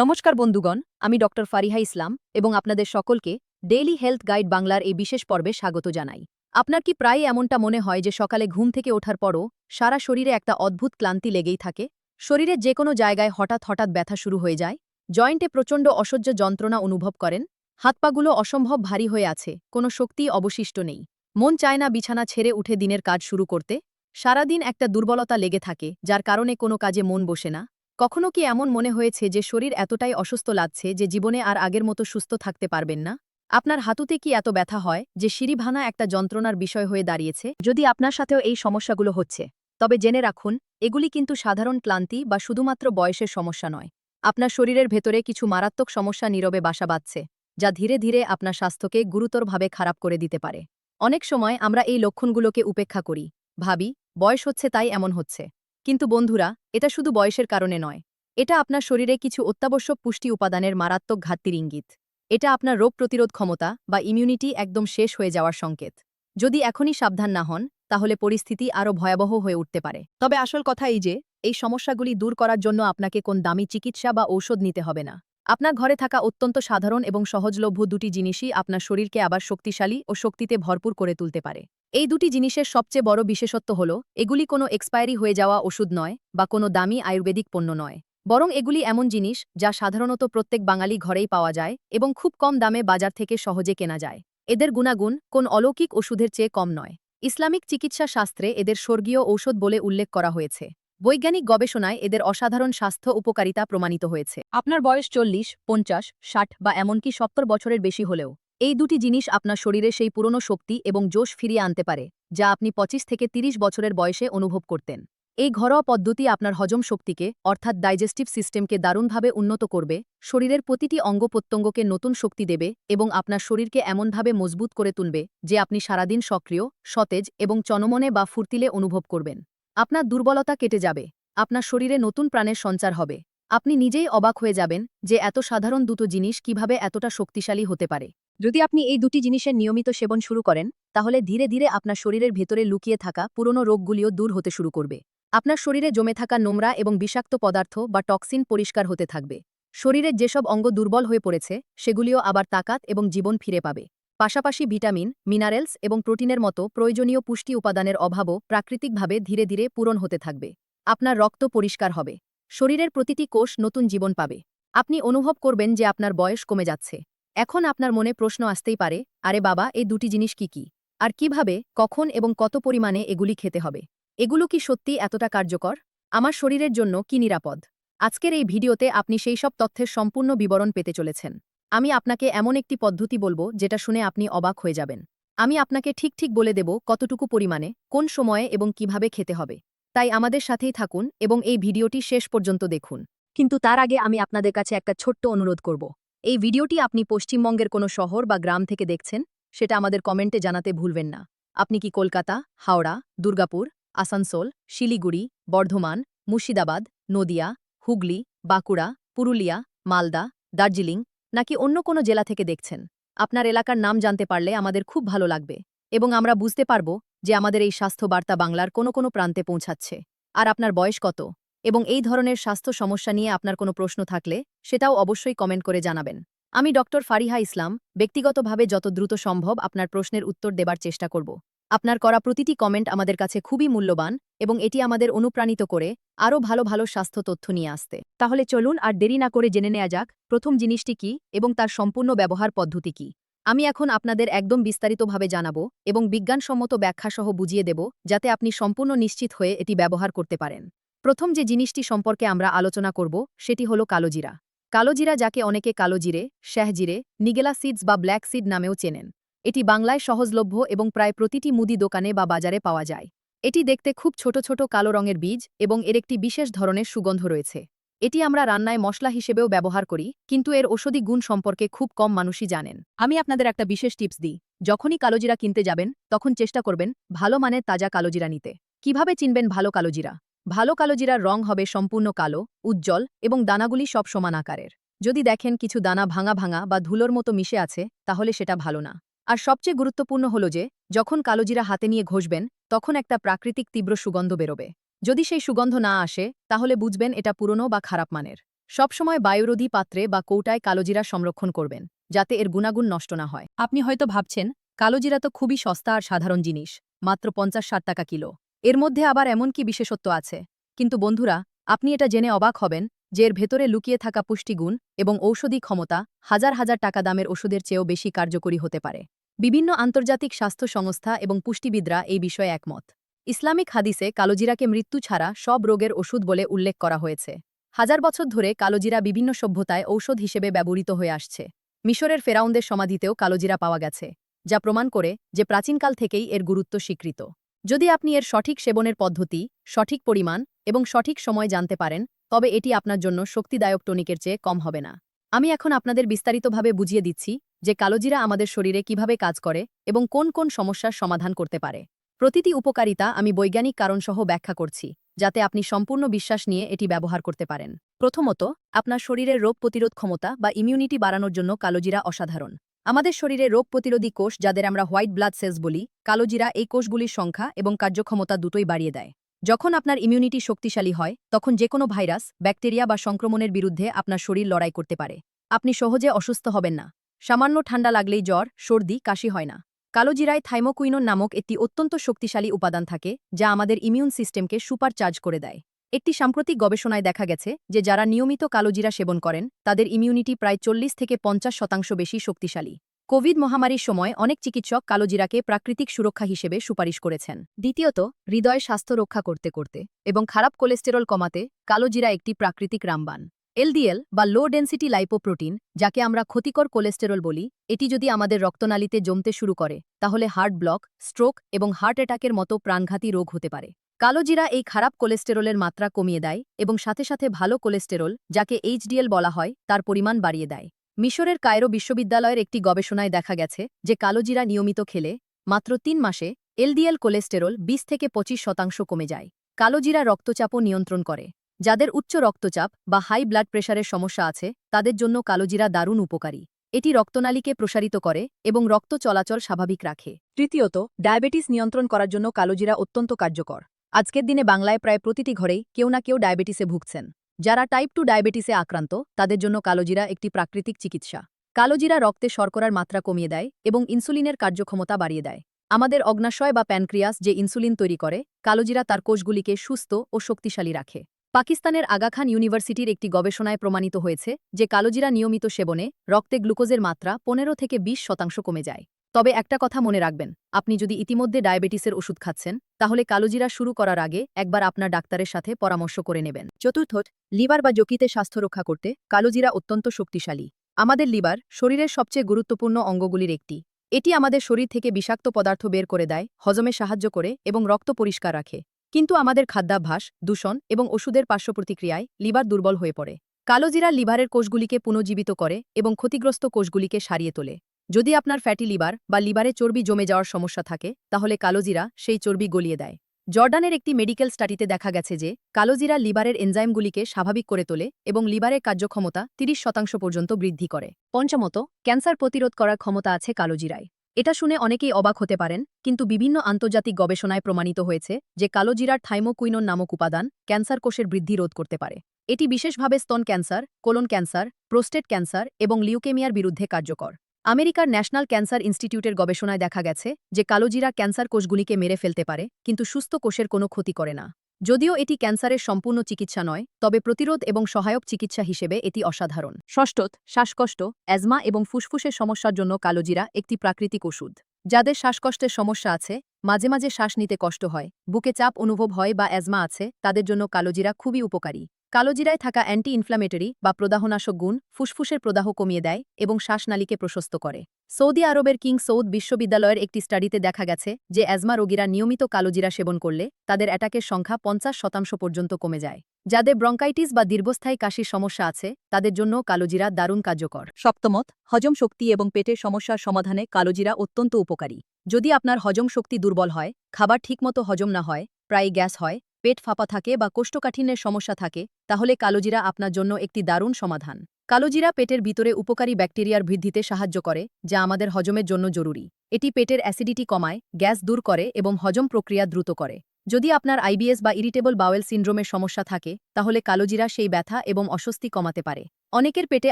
নমস্কার বন্ধুগণ, আমি ডক্টর ফারিহা ইসলাম এবং আপনাদের সকলকে ডেইলি হেলথ গাইড বাংলার এই বিশেষ পর্বে স্বাগত জানাই। আপনার কি প্রায় এমনটা মনে হয় যে সকালে ঘুম থেকে ওঠার পরও সারা শরীরে একটা অদ্ভুত ক্লান্তি লেগেই থাকে? শরীরের যে কোনো জায়গায় হঠাৎ হঠাৎ ব্যথা শুরু হয়ে যায়? জয়েন্টে প্রচণ্ড অসহ্য যন্ত্রণা অনুভব করেন? হাত পাগুলো অসম্ভব ভারী হয়ে আছে, কোনো শক্তি অবশিষ্ট নেই। মন চায় না বিছানা ছেড়ে উঠে দিনের কাজ শুরু করতে? সারাদিন একটা দুর্বলতা লেগে থাকে, যার কারণে কোনো কাজে মন বসে না। কখনো কি এমন মনে হয়েছে যে শরীর এতটাই অসুস্থ লাগছে যে জীবনে আর আগের মতো সুস্থ থাকতে পারবেন না? আপনার হাতুতে কি এত ব্যথা হয় যে সিঁড়ি ভাঙা একটা যন্ত্রণার বিষয় হয়ে দাঁড়িয়েছে? যদি আপনার সাথেও এই সমস্যাগুলো হচ্ছে, তবে জেনে রাখুন, এগুলি কিন্তু সাধারণ ক্লান্তি বা শুধুমাত্র বয়সের সমস্যা নয়। আপনার শরীরের ভেতরে কিছু মারাত্মক সমস্যা নীরবে বাসা বাঁধছে, যা ধীরে ধীরে আপনার স্বাস্থ্যকে গুরুতরভাবে খারাপ করে দিতে পারে। অনেক সময় আমরা এই লক্ষণগুলোকে উপেক্ষা করি। ভাবি, বয়স হচ্ছে তাই এমন হচ্ছে। কিন্তু বন্ধুরা, এটা শুধু বয়সের কারণে নয়। এটা আপনার শরীরে কিছু অত্যাবশ্যক পুষ্টি উপাদানের মারাত্মক ঘাটতির ইঙ্গিত। এটা আপনার রোগ প্রতিরোধ ক্ষমতা বা ইমিউনিটি একদম শেষ হয়ে যাওয়ার সংকেত। যদি এখনই সাবধান না হন, তাহলে পরিস্থিতি আরও ভয়াবহ হয়ে উঠতে পারে। তবে আসল কথা এই যে, এই সমস্যাগুলি দূর করার জন্য আপনাকে কোন দামি চিকিৎসা বা ঔষধ নিতে হবে না। আপনার ঘরে থাকা অত্যন্ত সাধারণ এবং সহজলভ্য দুটি জিনিসই আপনার শরীরকে আবার শক্তিশালী ও শক্তিতে ভরপুর করে তুলতে পারে। এই দুটি জিনিসের সবচেয়ে বড় বিশেষত্ব হল, এগুলি কোনো এক্সপায়ারি হয়ে যাওয়া ওষুধ নয় বা কোনো দামি আয়ুর্বেদিক পণ্য নয়। বরং এগুলি এমন জিনিস যা সাধারণত প্রত্যেক বাঙালি ঘরেই পাওয়া যায় এবং খুব কম দামে বাজার থেকে সহজে কেনা যায়। এদের গুণাগুণ কোন অলৌকিক ওষুধের চেয়ে কম নয়। ইসলামিক চিকিৎসা শাস্ত্রে এদের স্বর্গীয় ঔষধ বলে উল্লেখ করা হয়েছে। বৈজ্ঞানিক গবেষণায় এদের অসাধারণ স্বাস্থ্য উপকারিতা প্রমাণিত হয়েছে। আপনার বয়স চল্লিশ, পঞ্চাশ, ষাট বা এমনকি সত্তর বছরের বেশি হলেও, এই দুটি জিনিস আপনার শরীরে সেই পুরনো শক্তি এবং জোশ ফিরিয়ে আনতে পারে, যা আপনি পঁচিশ থেকে ৩০ বছরের বয়সে অনুভব করতেন। এই ঘরোয়া পদ্ধতি আপনার হজম শক্তিকে, অর্থাৎ ডাইজেস্টিভ সিস্টেমকে দারুণভাবে উন্নত করবে, শরীরের প্রতিটি অঙ্গ প্রত্যঙ্গকে নতুন শক্তি দেবে এবং আপনার শরীরকে এমনভাবে মজবুত করে তুলবে যে আপনি সারাদিন সক্রিয়, সতেজ এবং চনমনে বা ফুর্তিলে অনুভব করবেন। আপনার দুর্বলতা কেটে যাবে, আপনার শরীরে নতুন প্রাণের সঞ্চার হবে। আপনি নিজেই অবাক হয়ে যাবেন যে এত সাধারণ দুটো জিনিস কীভাবে এতটা শক্তিশালী হতে পারে। যদি আপনি এই দুটি জিনিসের নিয়মিত সেবন শুরু করেন, তাহলে ধীরে ধীরে আপনার শরীরের ভেতরে লুকিয়ে থাকা পুরনো রোগগুলিও দূর হতে শুরু করবে। আপনার শরীরে জমে থাকা নোংরা এবং বিষাক্ত পদার্থ বা টক্সিন পরিষ্কার হতে থাকবে। শরীরের যেসব অঙ্গ দুর্বল হয়ে পড়েছে, সেগুলিও আবার তাকাত এবং জীবন ফিরে পাবে। পাশাপাশি ভিটামিন, মিনারেলস এবং প্রোটিনের মতো প্রয়োজনীয় পুষ্টি উপাদানের অভাবও প্রাকৃতিকভাবে ধীরে ধীরে পূরণ হতে থাকবে। আপনার রক্ত পরিষ্কার হবে। শরীরের প্রতিটি কোষ নতুন জীবন পাবে। আপনি অনুভব করবেন যে আপনার বয়স কমে যাচ্ছে। এখন আপনার মনে প্রশ্ন আসতেই পারে, আরে বাবা, এই দুটি জিনিস কি কি? আর কীভাবে, কখন এবং কত পরিমাণে এগুলি খেতে হবে? এগুলো কি সত্যি এতটা কার্যকর? আমার শরীরের জন্য কি নিরাপদ? আজকের এই ভিডিওতে আপনি সেই সব তথ্যের সম্পূর্ণ বিবরণ পেতে চলেছেন। আমি আপনাকে এমন একটি পদ্ধতি বলব যেটা শুনে আপনি অবাক হয়ে যাবেন। আমি আপনাকে ঠিক ঠিক বলে দেব কতটুকু পরিমাণে, কোন সময়ে এবং কীভাবে খেতে হবে। তাই আমাদের সাথেই থাকুন এবং এই ভিডিওটি শেষ পর্যন্ত দেখুন। কিন্তু তার আগে আমি আপনাদের কাছে একটা ছোট্ট অনুরোধ করব। এই ভিডিওটি আপনি পশ্চিমবঙ্গের কোনো শহর বা গ্রাম থেকে দেখছেন, সেটা আমাদের কমেন্টে জানাতে ভুলবেন না। আপনি কি কলকাতা, হাওড়া, দুর্গাপুর, আসানসোল, শিলিগুড়ি, বর্ধমান, মুর্শিদাবাদ, নদিয়া, হুগলি, বাঁকুড়া, পুরুলিয়া, মালদা, দার্জিলিং নাকি অন্য কোনো জেলা থেকে দেখছেন? আপনার এলাকার নাম জানতে পারলে আমাদের খুব ভালো লাগবে। এবং আমরা বুঝতে পারব যে আমাদের এই স্বাস্থ্য বার্তা বাংলার কোনো কোনো প্রান্তে পৌঁছাচ্ছে। আর আপনার বয়স কত? এবং এই ধরনের স্বাস্থ্য সমস্যা নিয়ে আপনার কোনো প্রশ্ন থাকলে সেটাও অবশ্যই কমেন্ট করে জানাবেন। আমি ডক্টর ফারিহা ইসলাম, ব্যক্তিগতভাবে যত দ্রুত সম্ভব আপনার প্রশ্নের উত্তর দেবার চেষ্টা করব। আপনার করা প্রতিটি কমেন্ট আমাদের কাছে খুবই মূল্যবান এবং এটি আমাদের অনুপ্রাণিত করে আরও ভালো ভালো স্বাস্থ্য তথ্য নিয়ে আসতে। তাহলে চলুন আর দেরি না করে জেনে নেওয়া যাক প্রথম জিনিসটি কি এবং তার সম্পূর্ণ ব্যবহার পদ্ধতি কি। আমি এখন আপনাদের একদম বিস্তারিতভাবে জানাব এবং বিজ্ঞানসম্মত ব্যাখ্যাসহ বুঝিয়ে দেব যাতে আপনি সম্পূর্ণ নিশ্চিত হয়ে এটি ব্যবহার করতে পারেন। প্রথম যে জিনিসটি সম্পর্কে আমরা আলোচনা করব সেটি হল কালোজিরা। কালোজিরা যাকে অনেকে কালোজিরে শ্যাহজিরে নিগেলা সিডস বা ব্ল্যাক সিড নামেও চেনেন। এটি বাংলায় সহজলভ্য এবং প্রায় প্রতিটি মুদি দোকানে বা বাজারে পাওয়া যায়। এটি দেখতে খুব ছোট ছোট কালো রঙের বীজ এবং এর একটি বিশেষ ধরনের সুগন্ধ রয়েছে। এটি আমরা রান্নায় মশলা হিসেবেও ব্যবহার করি, কিন্তু এর ওষুধি গুণ সম্পর্কে খুব কম মানুষই জানেন। আমি আপনাদের একটা বিশেষ টিপস দিই। যখনই কালোজিরা কিনতে যাবেন, তখন চেষ্টা করবেন ভালো মানের তাজা কালোজিরা নিতে। কীভাবে চিনবেন ভালো কালোজিরা? ভালো কালোজিরার রং হবে সম্পূর্ণ কালো, উজ্জ্বল এবং দানাগুলি সব সমান আকারের। যদি দেখেন কিছু দানা ভাঙা ভাঙা বা ধুলোর মতো মিশে আছে, তাহলে সেটা ভালো না। আর সবচেয়ে গুরুত্বপূর্ণ হল যে, যখন কালোজিরা হাতে নিয়ে ঘষবেন, তখন একটা প্রাকৃতিক তীব্র সুগন্ধ বেরোবে। যদি সেই সুগন্ধ না আসে, তাহলে বুঝবেন এটা পুরনো বা খারাপ মানের। সবসময় বায়ুরোধী পাত্রে বা কৌটায় কালোজিরা সংরক্ষণ করবেন, যাতে এর গুণাগুণ নষ্ট না হয়। আপনি হয়তো ভাবছেন, কালোজিরা তো খুবই সস্তা আর সাধারণ জিনিস, মাত্র পঞ্চাশ ষাট টাকা কিলো। এর মধ্যে আবার এমন কি বিশেষত্ব আছে? কিন্তু বন্ধুরা, আপনি এটা জেনে অবাক হবেন যে এর ভেতরে লুকিয়ে থাকা পুষ্টিগুণ এবং ঔষধি ক্ষমতা হাজার হাজার টাকা দামের ওষুধের চেয়েও বেশি কার্যকরী হতে পারে। বিভিন্ন আন্তর্জাতিক স্বাস্থ্য সংস্থা এবং পুষ্টিবিদরা এই বিষয়ে একমত। ইসলামিক হাদিসে কালোজিরাকে মৃত্যু ছাড়া সব রোগের ওষুধ বলে উল্লেখ করা হয়েছে। হাজার বছর ধরে কালোজিরা বিভিন্ন সভ্যতায় ঔষধ হিসেবে ব্যবহৃত হয়ে আসছে। মিশরের ফেরাউনদের সমাধিতেও কালোজিরা পাওয়া গেছে, যা প্রমাণ করে যে প্রাচীনকাল থেকেই এর গুরুত্ব স্বীকৃত। যদি আপনি এর সঠিক সেবনের পদ্ধতি, সঠিক পরিমাণ এবং সঠিক সময় জানতে পারেন তবে এটি আপনার জন্য শক্তিদায়ক টনিকের চেয়ে কম হবে না। আমি এখন আপনাদের বিস্তারিতভাবে বুঝিয়ে দিচ্ছি যে কালোজিরা আমাদের শরীরে কীভাবে কাজ করে এবং কোন কোন সমস্যার সমাধান করতে পারে। প্রতিটি উপকারিতা আমি বৈজ্ঞানিক কারণসহ ব্যাখ্যা করছি, যাতে আপনি সম্পূর্ণ বিশ্বাস নিয়ে এটি ব্যবহার করতে পারেন। প্রথমত, আপনার শরীরের রোগ প্রতিরোধ ক্ষমতা বা ইমিউনিটি বাড়ানোর জন্য কালোজিরা অসাধারণ। আমাদের শরীরে রোগ প্রতিরোধী কোষ, যাদের আমরা হোয়াইট ব্লাড সেলস বলি, কালোজিরা এই কোষগুলির সংখ্যা এবং কার্যক্ষমতা দুটোই বাড়িয়ে দেয়। যখন আপনার ইমিউনিটি শক্তিশালী হয়, তখন যে কোনো ভাইরাস, ব্যাকটেরিয়া বা সংক্রমণের বিরুদ্ধে আপনার শরীর লড়াই করতে পারে। আপনি সহজে অসুস্থ হবেন না। সামান্য ঠান্ডা লাগলেই জ্বর, সর্দি, কাশি হয় না। কালোজিরায় থাইমোকুইনোন নামক একটি অত্যন্ত শক্তিশালী উপাদান থাকে, যা আমাদের ইমিউন সিস্টেমকে সুপার চার্জ করে দেয়। একটি সাম্প্রতিক গবেষণায় দেখা গেছে যে যারা নিয়মিত কালোজিরা সেবন করেন, তাদের ইমিউনিটি প্রায় চল্লিশ থেকে পঞ্চাশ শতাংশ বেশি শক্তিশালী। কোভিড মহামারীর সময় অনেক চিকিৎসক কালোজিরাকে প্রাকৃতিক সুরক্ষা হিসেবে সুপারিশ করেছেন। দ্বিতীয়ত, হৃদয় স্বাস্থ্য রক্ষা করতে করতে এবং খারাপ কোলেস্টেরল কমাতে কালোজিরা একটি প্রাকৃতিক রামবান। এলডিএল বা লো ডেন্সিটি লাইপোপ্রোটিন, যাকে আমরা ক্ষতিকর কোলেস্টেরল বলি, এটি যদি আমাদের রক্তনালীতে জমতে শুরু করে, তাহলে হার্ট ব্লক, স্ট্রোক এবং হার্ট অ্যাটাকের মতো প্রাণঘাতী রোগ হতে পারে। কালোজিরা এই খারাপ কোলেস্টেরলের মাত্রা কমিয়ে দেয় এবং সাথে সাথে ভালো কোলেস্টেরল, যাকে এইচডিএল বলা হয়, তার পরিমাণ বাড়িয়ে দেয়। মিশরের কায়রো বিশ্ববিদ্যালয়ের একটি গবেষণায় দেখা গেছে যে কালোজিরা নিয়মিত খেলে মাত্র তিন মাসে এলডিএল কোলেস্টেরল ২০ থেকে পঁচিশ শতাংশ কমে যায়। কালোজিরা রক্তচাপও নিয়ন্ত্রণ করে। যাদের উচ্চ রক্তচাপ বা হাই ব্লাড প্রেশারের সমস্যা আছে, তাদের জন্য কালোজিরা দারুণ উপকারী। এটি রক্তনালীকে প্রসারিত করে এবং রক্ত চলাচল স্বাভাবিক রাখে। তৃতীয়ত, ডায়াবেটিস নিয়ন্ত্রণ করার জন্য কালোজিরা অত্যন্ত কার্যকর। আজকের দিনে বাংলায় প্রায় প্রতিটি ঘরেই কেউ না কেউ ডায়াবেটিসে ভুগছেন। যারা টাইপ টু ডায়াবেটিসে আক্রান্ত, তাদের জন্য কালোজিরা একটি প্রাকৃতিক চিকিৎসা। কালোজিরা রক্তে শর্করার মাত্রা কমিয়ে দেয় এবং ইনসুলিনের কার্যক্ষমতা বাড়িয়ে দেয়। আমাদের অগ্নাশয় বা প্যানক্রিয়াস যে ইনসুলিন তৈরি করে, কালোজিরা তার কোষগুলিকে সুস্থ ও শক্তিশালী রাখে। পাকিস্তানের আগাখান ইউনিভার্সিটির একটি গবেষণায় প্রমাণিত হয়েছে যে কালোজিরা নিয়মিত সেবনে রক্তে গ্লুকোজের মাত্রা পনেরো থেকে ২০ শতাংশ কমে যায়। তবে একটা কথা মনে রাখবেন, আপনি যদি ইতিমধ্যে ডায়াবেটিসের ওষুধ খাচ্ছেন, তাহলে কালোজিরা শুরু করার আগে একবার আপনার ডাক্তারের সাথে পরামর্শ করে নেবেন। চতুর্থ লিভার বা জকিতে স্বাস্থ্য রক্ষা করতে কালোজিরা অত্যন্ত শক্তিশালী। আমাদের লিভার শরীরের সবচেয়ে গুরুত্বপূর্ণ অঙ্গগুলির একটি। এটি আমাদের শরীর থেকে বিষাক্ত পদার্থ বের করে দেয়, হজমে সাহায্য করে এবং রক্ত পরিষ্কার রাখে। কিন্তু আমাদের খাদ্যাভ্যাস, দূষণ এবং ওষুধের পার্শ্বপ্রতিক্রিয়ায় লিভার দুর্বল হয়ে পড়ে। কালোজিরা লিভারের কোষগুলিকে পুনর্জীবিত করে এবং ক্ষতিগ্রস্ত কোষগুলিকে সারিয়ে তোলে। যদি আপনার ফ্যাটি লিভার বা লিভারে চর্বি জমে যাওয়ার সমস্যা থাকে, তাহলে কালোজিরা সেই চর্বি গলিয়ে দেয়। জর্ডানের একটি মেডিকেল স্টাডিতে দেখা গেছে যে, কালোজিরা লিভারের এনজাইমগুলিকে স্বাভাবিক করে তোলে এবং লিভারের কার্যক্ষমতা ৩০ শতাংশ পর্যন্ত বৃদ্ধি করে। পঞ্চমত, ক্যান্সার প্রতিরোধ করার ক্ষমতা আছে কালোজিরায়। এটা শুনে অনেকেই অবাক হতে পারেন, কিন্তু বিভিন্ন আন্তর্জাতিক গবেষণায় প্রমাণিত হয়েছে যে কালোজিরার থাইমোকুইনোন নামক উপাদান ক্যান্সার কোষের বৃদ্ধি রোধ করতে পারে। এটি বিশেষভাবে স্তন cancer, colon cancer, prostate cancer এবং লিউকেমিয়ার বিরুদ্ধে কার্যকর। আমেরিকার ন্যাশনাল ক্যান্সার ইনস্টিটিউটের গবেষণায় দেখা গেছে যে কালোজিরা ক্যান্সার কোষগুলিকে মেরে ফেলতে পারে, কিন্তু সুস্থ কোষের কোনো ক্ষতি করে না। যদিও এটি ক্যান্সারের সম্পূর্ণ চিকিৎসা নয়, তবে প্রতিরোধ এবং সহায়ক চিকিৎসা হিসেবে এটি অসাধারণ। ষষ্ঠত, শ্বাসকষ্ট, অ্যাজমা এবং ফুসফুসের সমস্যার জন্য কালোজিরা একটি প্রাকৃতিক ওষুধ। যাদের শ্বাসকষ্টের সমস্যা আছে, মাঝে মাঝে শ্বাস নিতে কষ্ট হয়, বুকে চাপ অনুভব হয় বা অ্যাজমা আছে, তাদের জন্য কালোজিরা খুবই উপকারী। কালোজিরায় থাকা অ্যান্টি ইনফ্লামেটরি বা প্রদাহনাশক গুণ ফুসফুসের প্রদাহ কমিয়ে দেয় এবং শ্বাসনালীকে প্রশস্ত করে। সৌদি আরবের কিং সৌদ বিশ্ববিদ্যালয়ের একটি স্টাডিতে দেখা গেছে যে অ্যাজমা রোগীরা নিয়মিত কালোজিরা সেবন করলে তাদের অ্যাটাকের সংখ্যা পঞ্চাশ শতাংশ পর্যন্ত কমে যায়। যাদের ব্রঙ্কাইটিস বা দীর্ঘস্থায়ী কাশির সমস্যা আছে, তাদের জন্য কালোজিরা দারুণ কার্যকর। সপ্তমত, হজম শক্তি এবং পেটের সমস্যার সমাধানে কালোজিরা অত্যন্ত উপকারী। যদি আপনার হজম শক্তি দুর্বল হয়, খাবার ঠিকমতো হজম না হয় প্রায় গ্যাস হয় পেট ফাঁপা থাকে বা কোষ্ঠকাঠিন্যের সমস্যা থাকে, তাহলে কালোজিরা আপনার জন্য একটি দারুণ সমাধান। কালোজিরা পেটের ভিতরে উপকারী ব্যাকটেরিয়ার বৃদ্ধিতে সাহায্য করে, যা আমাদের হজমের জন্য জরুরি। এটি পেটের অ্যাসিডিটি কমায়, গ্যাস দূর করে এবং হজম প্রক্রিয়া দ্রুত করে। যদি আপনার আইবিএস বা ইরিটেবল বাওয়েল সিন্ড্রোমের সমস্যা থাকে, তাহলে কালোজিরা সেই ব্যথা এবং অস্বস্তি কমাতে পারে। অনেকের পেটে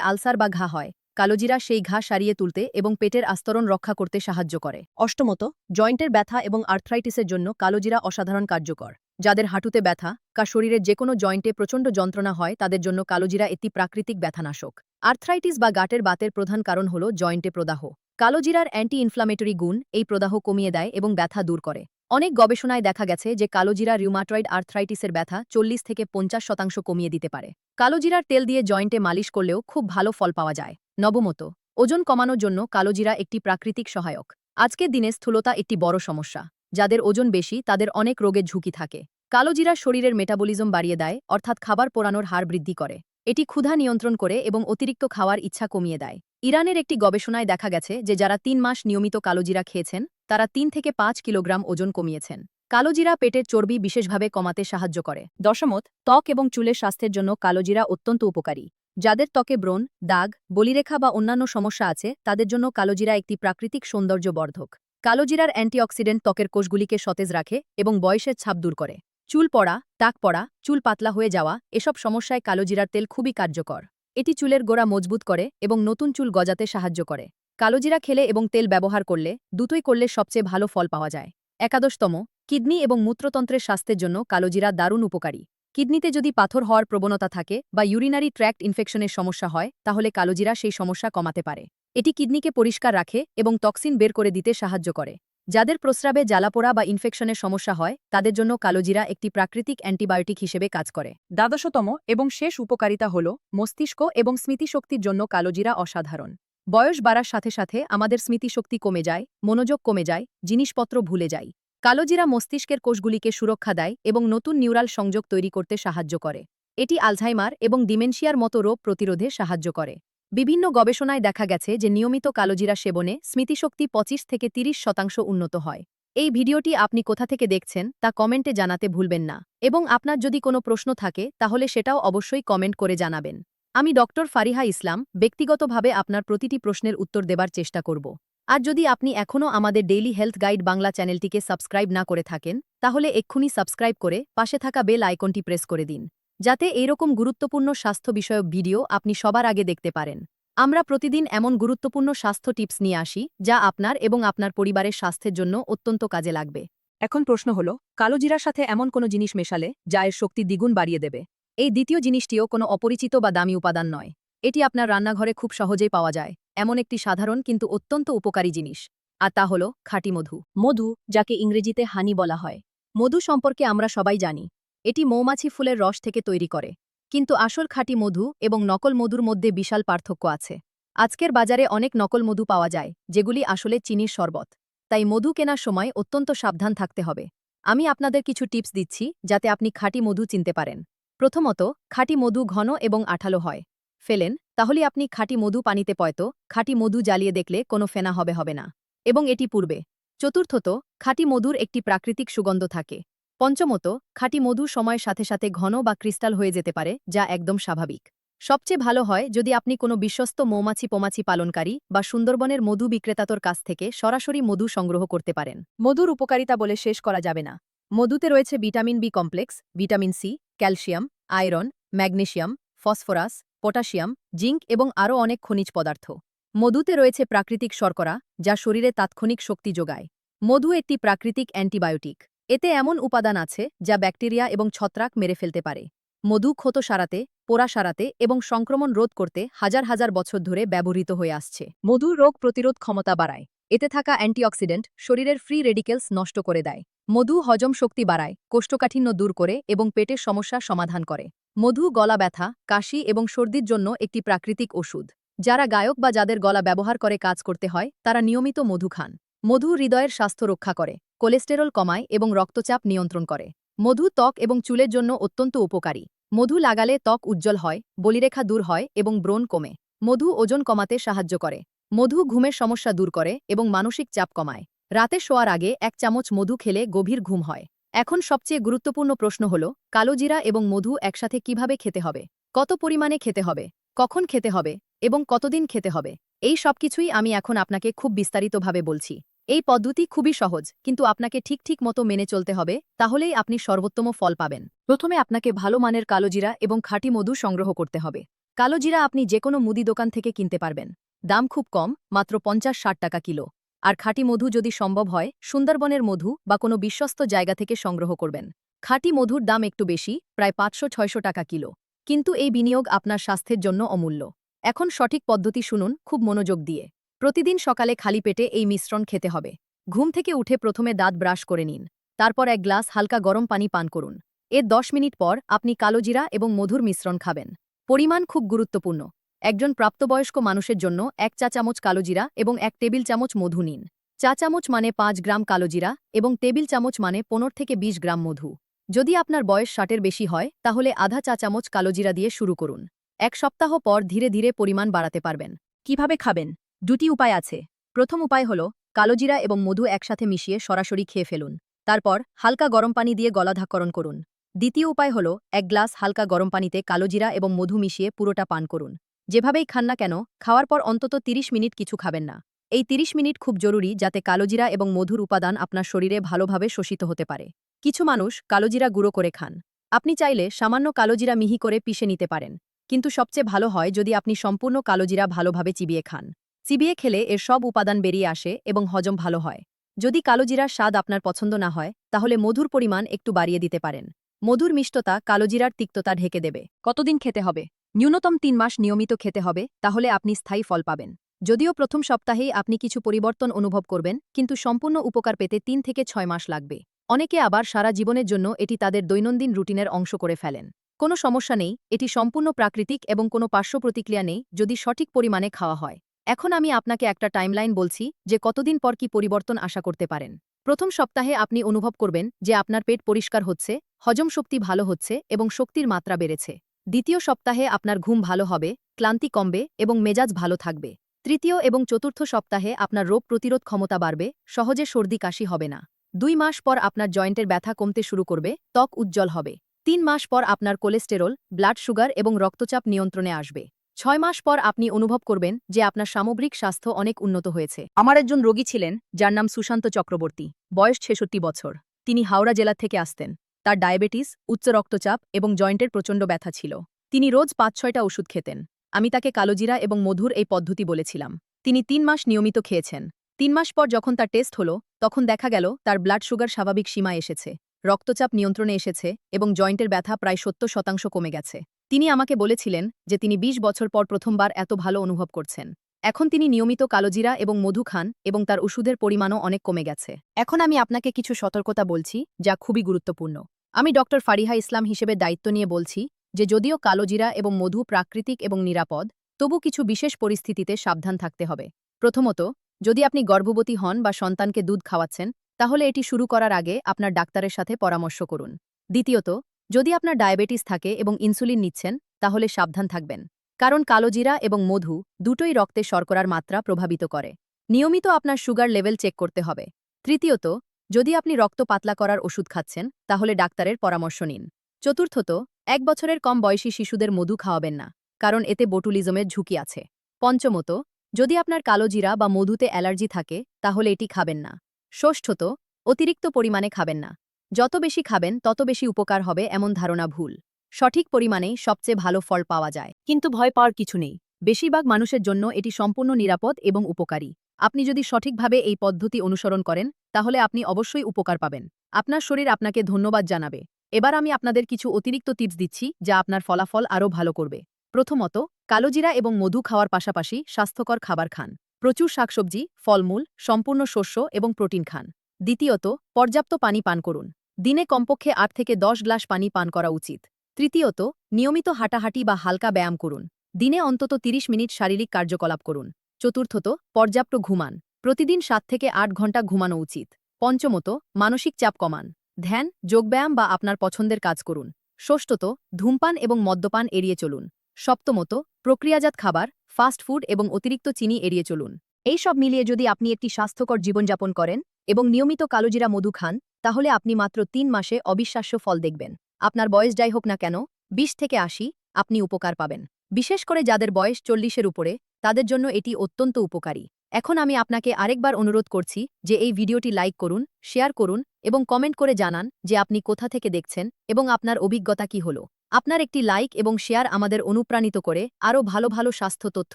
আলসার বা ঘা হয়। কালোজিরা সেই ঘা সারিয়ে তুলতে এবং পেটের আস্তরণ রক্ষা করতে সাহায্য করে। অষ্টমত, জয়েন্টের ব্যথা এবং আর্থ্রাইটিসের জন্য কালোজিরা অসাধারণ কার্যকর। যাদের হাঁটুতে ব্যথা, কা শরীরের যে কোনো জয়েন্টে প্রচণ্ড যন্ত্রণা হয়, তাদের জন্য কালোজিরা একটি প্রাকৃতিক ব্যথানাশক। আর্থ্রাইটিস বা গাটের বাতের প্রধান কারণ হল জয়েন্টে প্রদাহ। কালোজিরার অ্যান্টি ইনফ্লামেটরি গুণ এই প্রদাহ কমিয়ে দেয় এবং ব্যথা দূর করে। অনেক গবেষণায় দেখা গেছে যে কালোজিরা রিউমাটয়েড আর্থ্রাইটিসের ব্যথা চল্লিশ থেকে পঞ্চাশ শতাংশ কমিয়ে দিতে পারে। কালোজিরার তেল দিয়ে জয়েন্টে মালিশ করলেও খুব ভালো ফল পাওয়া যায়। নবমত, ওজন কমানোর জন্য কালোজিরা একটি প্রাকৃতিক সহায়ক। আজকের দিনে স্থূলতা একটি বড় সমস্যা। যাদের ওজন বেশি, তাদের অনেক রোগের ঝুঁকি থাকে। কালোজিরা শরীরের মেটাবলিজম বাড়িয়ে দেয়, অর্থাৎ খাবার পোড়ানোর হার বৃদ্ধি করে। এটি ক্ষুধা নিয়ন্ত্রণ করে এবং অতিরিক্ত খাওয়ার ইচ্ছা কমিয়ে দেয়। ইরানের একটি গবেষণায় দেখা গেছে যে যারা তিন মাস নিয়মিত কালোজিরা খেয়েছেন, তারা তিন থেকে পাঁচ কিলোগ্রাম ওজন কমিয়েছেন। কালোজিরা পেটের চর্বি বিশেষভাবে কমাতে সাহায্য করে। দশমত, ত্বক এবং চুলের স্বাস্থ্যের জন্য কালোজিরা অত্যন্ত উপকারী। যাদের ত্বকে ব্রণ, দাগ, বলিরেখা বা অন্যান্য সমস্যা আছে, তাদের জন্য কালোজিরা একটি প্রাকৃতিক সৌন্দর্য বর্ধক কালোজিরার অ্যান্টিঅক্সিডেন্ট ত্বকের কোষগুলিকে সতেজ রাখে এবং বয়সের ছাপ দূর করে। চুল পড়া টাক পড়া, চুল পাতলা হয়ে যাওয়া, এসব সমস্যায় কালোজিরার তেল খুবই কার্যকর। এটি চুলের গোড়া মজবুত করে এবং নতুন চুল গজাতে সাহায্য করে। কালোজিরা খেলে এবং তেল ব্যবহার করলে দুটোই করলে সবচেয়ে ভালো ফল পাওয়া যায়। একাদশতম, কিডনি এবং মূত্রতন্ত্রের স্বাস্থ্যের জন্য কালোজিরা দারুণ উপকারী। কিডনিতে যদি পাথর হওয়ার প্রবণতা থাকে বা ইউরিনারি ট্র্যাক্ট ইনফেকশনের সমস্যা হয়, তাহলে কালোজিরা সেই সমস্যা কমাতে পারে। এটি কিডনিকে পরিষ্কার রাখে এবং টক্সিন বের করে দিতে সাহায্য করে। যাদের প্রস্রাবে জ্বালাপোড়া বা ইনফেকশনের সমস্যা হয়, তাদের জন্য কালোজিরা একটি প্রাকৃতিক অ্যান্টিবায়োটিক হিসেবে কাজ করে। দ্বাদশতম এবং শেষ উপকারিতা হল মস্তিষ্ক এবং স্মৃতিশক্তির জন্য কালোজিরা অসাধারণ। বয়স বাড়ার সাথে সাথে আমাদের স্মৃতিশক্তি কমে যায়, মনোযোগ কমে যায়, জিনিসপত্র ভুলে যাই। কালোজিরা মস্তিষ্কের কোষগুলিকে সুরক্ষা দেয় এবং নতুন নিউরাল সংযোগ তৈরি করতে সাহায্য করে। এটি আলঝাইমার এবং ডিমেনশিয়ার মতো রোগ প্রতিরোধে সাহায্য করে। বিভিন্ন গবেষণায় দেখা গেছে যে নিয়মিত কালোজিরা সেবনে স্মৃতিশক্তি পঁচিশ থেকে ৩০ শতাংশ উন্নত হয়। এই ভিডিওটি আপনি কোথা থেকে দেখছেন তা কমেন্টে জানাতে ভুলবেন না। এবং আপনার যদি কোনো প্রশ্ন থাকে, তাহলে সেটাও অবশ্যই কমেন্ট করে জানাবেন। আমি ডক্টর ফারিহা ইসলাম, ব্যক্তিগতভাবে আপনার প্রতিটি প্রশ্নের উত্তর দেবার চেষ্টা করব। আর যদি আপনি এখনও আমাদের ডেইলি হেলথ গাইড বাংলা চ্যানেলটিকে সাবস্ক্রাইব না করে থাকেন, তাহলে এক্ষুনি সাবস্ক্রাইব করে পাশে থাকা বেল আইকনটি প্রেস করে দিন। যাতে এইরকম গুরুত্বপূর্ণ স্বাস্থ্য বিষয়ক ভিডিও আপনি সবার আগে দেখতে পারেন। আমরা প্রতিদিন এমন গুরুত্বপূর্ণ স্বাস্থ্য টিপস নিয়ে আসি, যা আপনার এবং আপনার পরিবারের স্বাস্থ্যের জন্য অত্যন্ত কাজে লাগবে। এখন প্রশ্ন হল, কালোজিরার সাথে এমন কোনো জিনিস মেশালে, যা এর শক্তি দ্বিগুণ বাড়িয়ে দেবে? এই দ্বিতীয় জিনিসটিও কোনো অপরিচিত বা দামি উপাদান নয়। এটি আপনার রান্নাঘরে খুব সহজেই পাওয়া যায়। এমন একটি সাধারণ কিন্তু অত্যন্ত উপকারী জিনিস। আর তা হল খাঁটি মধু। মধু, যাকে ইংরেজিতে হানি বলা হয়। মধু সম্পর্কে আমরা সবাই জানি। এটি মৌমাছি ফুলের রস থেকে তৈরি করে। কিন্তু আসল খাঁটি মধু এবং নকল মধুর মধ্যে বিশাল পার্থক্য আছে। আজকের বাজারে অনেক নকল মধু পাওয়া যায়, যেগুলি আসলে চিনির শরবত। তাই মধু কেনার সময় অত্যন্ত সাবধান থাকতে হবে। আমি আপনাদের কিছু টিপস দিচ্ছি, যাতে আপনি খাঁটি মধু চিনতে পারেন। প্রথমত, খাঁটি মধু ঘন এবং আঠালো হয়। ফেলেন, তাহলে আপনি খাঁটি মধু পানিতে পয়তো, খাঁটি মধু জ্বালিয়ে দেখলে কোনো ফেনা হবে হবে না। এবং এটি পূর্বে। চতুর্থত, খাঁটি মধুর একটি প্রাকৃতিক সুগন্ধ থাকে। পঞ্চমত, খাঁটি মধু সময়ের সাথে সাথে ঘন বা ক্রিস্টাল হয়ে যেতে পারে, যা একদম স্বাভাবিক। সবচেয়ে ভালো হয় যদি আপনি কোনো বিশ্বস্ত মৌমাছি পোমাছি পালনকারী বা সুন্দরবনের মধু বিক্রেতাতর কাছ থেকে সরাসরি মধু সংগ্রহ করতে পারেন। মধুর উপকারিতা বলে শেষ করা যাবে না। মধুতে রয়েছে vitamin B complex, vitamin C, calcium, iron magnesium phosphorus, potassium, zinc এবং আরও অনেক খনিজ পদার্থ। মধুতে রয়েছে প্রাকৃতিক শর্করা, যা শরীরে তাৎক্ষণিক শক্তি যোগায়। মধু একটি প্রাকৃতিক অ্যান্টিবায়োটিক। এতে এমন উপাদান আছে যা ব্যাকটেরিয়া এবং ছত্রাক মেরে ফেলতে পারে। মধু ক্ষত সারাতে, পোড়া সারাতে এবং সংক্রমণ রোধ করতে হাজার হাজার বছর ধরে ব্যবহৃত হয়ে আসছে। মধু রোগ প্রতিরোধ ক্ষমতা বাড়ায়। এতে থাকা অ্যান্টিঅক্সিডেন্ট শরীরের ফ্রি রেডিকেলস নষ্ট করে দেয়। মধু হজম শক্তি বাড়ায়, কোষ্ঠকাঠিন্য দূর করে এবং পেটের সমস্যা সমাধান করে। মধু গলা ব্যথা, কাশি এবং সর্দির জন্য একটি প্রাকৃতিক ওষুধ। যারা গায়ক বা যাদের গলা ব্যবহার করে কাজ করতে হয়, তারা নিয়মিত মধু খান। মধু হৃদয়ের স্বাস্থ্য রক্ষা করে। কোলেস্টেরল কমায় এবং রক্তচাপ নিয়ন্ত্রণ করে। মধু ত্বক এবং চুলের জন্য অত্যন্ত উপকারী। মধু লাগালে ত্বক উজ্জ্বল হয়, বলিরেখা দূর হয় এবং ব্রণ কমে। মধু ওজন কমাতে সাহায্য করে। মধু ঘুমের সমস্যা দূর করে এবং মানসিক চাপ কমায়। রাতে শোয়ার আগে এক চামচ মধু খেলে গভীর ঘুম হয়। এখন সবচেয়ে গুরুত্বপূর্ণ প্রশ্ন হল, কালোজিরা এবং মধু একসাথে কীভাবে খেতে হবে? কত পরিমাণে খেতে হবে? কখন খেতে হবে? এবং কতদিন খেতে হবে? এই সবকিছুই আমি এখন আপনাকে খুব বিস্তারিতভাবে বলছি। এই পদ্ধতি খুবই সহজ, কিন্তু আপনাকে ঠিক ঠিক মতো মেনে চলতে হবে, তাহলেই আপনি সর্বোত্তম ফল পাবেন। প্রথমে আপনাকে ভালো মানের কালোজিরা এবং খাঁটি মধু সংগ্রহ করতে হবে। কালোজিরা আপনি যে কোনো মুদি দোকান থেকে কিনতে পারবেন। দাম খুব কম, মাত্র পঞ্চাশ ষাট টাকা কিলো। আর খাঁটি মধু যদি সম্ভব হয়, সুন্দরবনের মধু বা কোনো বিশ্বস্ত জায়গা থেকে সংগ্রহ করবেন। খাঁটি মধুর দাম একটু বেশি, প্রায় পাঁচশো ছয়শো টাকা কিলো। কিন্তু এই বিনিয়োগ আপনার স্বাস্থ্যের জন্য অমূল্য। এখন সঠিক পদ্ধতি শুনুন, খুব মনোযোগ দিয়ে। প্রতিদিন সকালে খালি পেটে এই মিশ্রণ খেতে হবে। ঘুম থেকে উঠে প্রথমে দাঁত ব্রাশ করে নিন। তারপর এক গ্লাস হালকা গরম পানি পান করুন। এর দশ মিনিট পর আপনি কালোজিরা এবং মধুর মিশ্রণ খাবেন। পরিমাণ খুব গুরুত্বপূর্ণ। একজন প্রাপ্তবয়স্ক মানুষের জন্য এক চা চামচ কালোজিরা এবং এক টেবিল চামচ মধু নিন। চা চামচ মানে পাঁচ গ্রাম কালোজিরা এবং টেবিল চামচ মানে পনেরো থেকে ২০ গ্রাম মধু। যদি আপনার বয়স ষাটের বেশি হয়, তাহলে আধা চা চামচ কালোজিরা দিয়ে শুরু করুন। এক সপ্তাহ পর ধীরে ধীরে পরিমাণ বাড়াতে পারবেন। কীভাবে খাবেন? দুটি উপায় আছে। প্রথম উপায় হল, কালোজিরা এবং মধু একসাথে মিশিয়ে সরাসরি খেয়ে ফেলুন। তারপর হালকা গরম পানি দিয়ে গলাধাকরণ করুন। দ্বিতীয় উপায় হল, এক গ্লাস হালকা গরম পানিতে কালোজিরা এবং মধু মিশিয়ে পুরোটা পান করুন। যেভাবেই খান না কেন, খাওয়ার পর অন্তত ৩০ মিনিট কিছু খাবেন না। এই ৩০ মিনিট খুব জরুরি যাতে কালোজিরা এবং মধুর উপাদান আপনার শরীরে ভালোভাবে শোষিত হতে পারে। কিছু মানুষ কালোজিরা গুঁড়ো করে খান। আপনি চাইলে সামান্য কালোজিরা মিহি করে পিষে নিতে পারেন। কিন্তু সবচেয়ে ভালো হয় যদি আপনি সম্পূর্ণ কালোজিরা ভালোভাবে চিবিয়ে খান। চিবিয়ে খেলে এর সব উপাদান বেরিয়ে আসে এবং হজম ভালো হয়। যদি কালোজিরার স্বাদ আপনার পছন্দ না হয়, তাহলে মধুর পরিমাণ একটু বাড়িয়ে দিতে পারেন। মধুর মিষ্টতা কালোজিরার তিক্ততা ঢেকে দেবে। কতদিন খেতে হবে? ন্যূনতম তিন মাস নিয়মিত খেতে হবে, তাহলে আপনি স্থায়ী ফল পাবেন। যদিও প্রথম সপ্তাহেই আপনি কিছু পরিবর্তন অনুভব করবেন, কিন্তু সম্পূর্ণ উপকার পেতে তিন থেকে ছয় মাস লাগবে। অনেকে আবার সারা জীবনের জন্য এটি তাদের দৈনন্দিন রুটিনের অংশ করে ফেলেন। কোনো সমস্যা নেই, এটি সম্পূর্ণ প্রাকৃতিক এবং কোনো পার্শ্ব প্রতিক্রিয়া নেই, যদি সঠিক পরিমাণে খাওয়া হয়। এখন আমি আপনাকে একটা টাইমলাইন বলছি যে কতদিন পর কি পরিবর্তন আশা করতে পারেন। প্রথম সপ্তাহে আপনি অনুভব করবেন যে আপনার পেট পরিষ্কার হচ্ছে, হজম শক্তি ভালো হচ্ছে এবং শক্তির মাত্রা বেড়েছে। দ্বিতীয় সপ্তাহে আপনার ঘুম ভালো হবে, ক্লান্তি কমবে এবং মেজাজ ভালো থাকবে। তৃতীয় এবং চতুর্থ সপ্তাহে আপনার রোগ প্রতিরোধ ক্ষমতা বাড়বে, সহজে সর্দি কাশি হবে না। দুই মাস পর আপনার জয়েন্টের ব্যথা কমতে শুরু করবে, ত্বক উজ্জ্বল হবে। তিন মাস পর আপনার কোলেস্টেরল, ব্লাড সুগার এবং রক্তচাপ নিয়ন্ত্রণে আসবে। ছয় মাস পর আপনি অনুভব করবেন যে আপনার সামগ্রিক স্বাস্থ্য অনেক উন্নত হয়েছে। আমার একজন রোগী ছিলেন, যার নাম সুশান্ত চক্রবর্তী, বয়স ছেষট্টি বছর। তিনি হাওড়া জেলা থেকে আসতেন। তার ডায়াবেটিস, উচ্চ রক্তচাপ এবং জয়েন্টের প্রচণ্ড ব্যথা ছিল। তিনি রোজ পাঁচ ছয়টা ওষুধ খেতেন। আমি তাকে কালোজিরা এবং মধুর এই পদ্ধতি বলেছিলাম। তিনি তিন মাস নিয়মিত খেয়েছেন। তিন মাস পর যখন তার টেস্ট হল, তখন দেখা গেল তার ব্লাড সুগার স্বাভাবিক সীমা এসেছে। রক্তচাপ নিয়ন্ত্রণে এসেছে এবং জয়েন্টের ব্যথা প্রায় সত্তর শতাংশ কমে গেছে। তিনি আমাকে বলেছিলেন যে তিনি ২০ বছর পর প্রথমবার এত ভালো অনুভব করছেন। এখন তিনি নিয়মিত কালোজিরা এবং মধু খান এবং তার ওষুধের পরিমাণও অনেক কমে গেছে। এখন আমি আপনাকে কিছু সতর্কতা বলছি যা খুবই গুরুত্বপূর্ণ। আমি ডক্টর ফারিহা ইসলাম হিসেবে দায়িত্ব নিয়ে বলছি যে যদিও কালোজিরা এবং মধু প্রাকৃতিক এবং নিরাপদ, তবু কিছু বিশেষ পরিস্থিতিতে সাবধান থাকতে হবে। প্রথমত, যদি আপনি গর্ভবতী হন বা সন্তানকে দুধ খাওয়াচ্ছেন, তাহলে এটি শুরু করার আগে আপনার ডাক্তারের সাথে পরামর্শ করুন। দ্বিতীয়ত যদি আপনার ডায়াবেটিস থাকে এবং ইনসুলিন নিচ্ছেন, তাহলে সাবধান থাকবেন। কারণ কালোজিরা এবং মধু দুটোই রক্তে শর্করার মাত্রা প্রভাবিত করে। নিয়মিত আপনার সুগার লেভেল চেক করতে হবে। তৃতীয়ত, যদি আপনি রক্ত পাতলা করার ওষুধ খাচ্ছেন, তাহলে ডাক্তারের পরামর্শ নিন। চতুর্থত, এক বছরের কম বয়সী শিশুদের মধু খাওয়াবেন না, কারণ এতে বোটুলিজমের ঝুঁকি আছে। পঞ্চমত, যদি আপনার কালোজিরা বা মধুতে অ্যালার্জি থাকে, তাহলে এটি খাবেন না। ষষ্ঠত, অতিরিক্ত পরিমাণে খাবেন না। যত বেশি খাবেন, তত বেশি উপকার হবে এমন ধারণা ভুল। সঠিক পরিমাণেই সবচেয়ে ভালো ফল পাওয়া যায়। কিন্তু ভয় পাওয়ার কিছু নেই। বেশিরভাগ মানুষের জন্য এটি সম্পূর্ণ নিরাপদ এবং উপকারী। আপনি যদি সঠিকভাবে এই পদ্ধতি অনুসরণ করেন, তাহলে আপনি অবশ্যই উপকার পাবেন। আপনার শরীর আপনাকে ধন্যবাদ জানাবে। এবার আমি আপনাদের কিছু অতিরিক্ত টিপস দিচ্ছি, যা আপনার ফলাফল আরও ভালো করবে। প্রথমত, কালোজিরা এবং মধু খাওয়ার পাশাপাশি স্বাস্থ্যকর খাবার খান। প্রচুর শাকসবজি, ফলমূল, সম্পূর্ণ শস্য এবং প্রোটিন খান। দ্বিতীয়ত, পর্যাপ্ত পানি পান করুন। দিনে কমপক্ষে আট থেকে দশ গ্লাস পানি পান করা উচিত। তৃতীয়ত, নিয়মিত হাঁটাহাঁটি বা হালকা ব্যায়াম করুন। দিনে অন্তত ৩০ মিনিট শারীরিক কার্যকলাপ করুন। চতুর্থত, পর্যাপ্ত ঘুমান। প্রতিদিন সাত থেকে আট ঘণ্টা ঘুমানো উচিত। পঞ্চমত, মানসিক চাপ কমান। ধ্যান, যোগব্যায়াম বা আপনার পছন্দের কাজ করুন। ষষ্ঠত, ধূমপান এবং মদ্যপান এড়িয়ে চলুন। সপ্তমত, প্রক্রিয়াজাত খাবার, ফাস্ট ফুড এবং অতিরিক্ত চিনি এড়িয়ে চলুন। এই সব মিলিয়ে যদি আপনি একটি স্বাস্থ্যকর জীবনযাপন করেন এবং নিয়মিত কালোজিরা মধু খান, তাহলে আপনি মাত্র তিন মাসে অবিশ্বাস্য ফল দেখবেন। আপনার বয়স যাই হোক না কেন, বিশ থেকে আশি, আপনি উপকার পাবেন। বিশেষ করে যাদের বয়স চল্লিশের উপরে, তাদের জন্য এটি অত্যন্ত উপকারী। এখন আমি আপনাকে আরেকবার অনুরোধ করছি যে এই ভিডিওটি লাইক করুন, শেয়ার করুন এবং কমেন্ট করে জানান যে আপনি কোথা থেকে দেখছেন এবং আপনার অভিজ্ঞতা কি হল। আপনার একটি লাইক এবং শেয়ার আমাদের অনুপ্রাণিত করে আরও ভালো ভালো স্বাস্থ্য তথ্য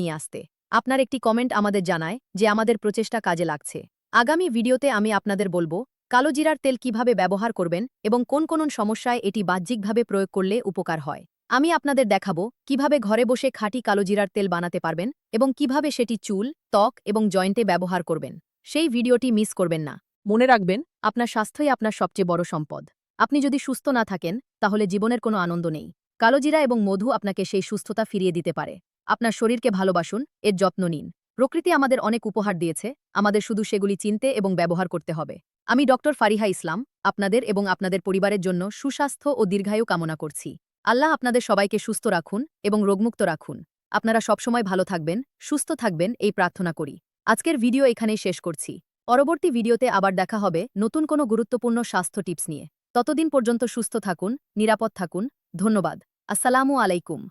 নিয়ে আসতে। আপনার একটি কমেন্ট আমাদের জানায় যে আমাদের প্রচেষ্টা কাজে লাগছে। আগামী ভিডিওতে আমি আপনাদের বলব কালোজিরার তেল কীভাবে ব্যবহার করবেন এবং কোন কোন সমস্যায় এটি বাহ্যিকভাবে প্রয়োগ করলে উপকার হয়। আমি আপনাদের দেখাবো, কীভাবে ঘরে বসে খাঁটি কালোজিরার তেল বানাতে পারবেন এবং কীভাবে সেটি চুল, ত্বক এবং জয়েন্টে ব্যবহার করবেন। সেই ভিডিওটি মিস করবেন না। মনে রাখবেন, আপনার স্বাস্থ্যই আপনার সবচেয়ে বড় সম্পদ। আপনি যদি সুস্থ না থাকেন, তাহলে জীবনের কোনো আনন্দ নেই। কালোজিরা এবং মধু আপনাকে সেই সুস্থতা ফিরিয়ে দিতে পারে। আপনার শরীরকে ভালোবাসুন, এর যত্ন নিন। প্রকৃতি আমাদের অনেক উপহার দিয়েছে, আমাদের শুধু সেগুলি চিনতে এবং ব্যবহার করতে হবে। আমি ডক্টর ফারিহা ইসলাম, আপনাদের এবং আপনাদের পরিবারের জন্য সুস্বাস্থ্য ও দীর্ঘায়ু কামনা করছি। আল্লাহ আপনাদের সবাইকে সুস্থ রাখুন এবং রোগমুক্ত রাখুন। আপনারা সবসময় ভালো থাকবেন, সুস্থ থাকবেন এই প্রার্থনা করি। আজকের ভিডিও এখানেই শেষ করছি। পরবর্তী ভিডিওতে আবার দেখা হবে নতুন কোনো গুরুত্বপূর্ণ স্বাস্থ্য টিপস নিয়ে। ততদিন পর্যন্ত সুস্থ থাকুন, নিরাপদ থাকুন। ধন্যবাদ। আসসালামু আলাইকুম।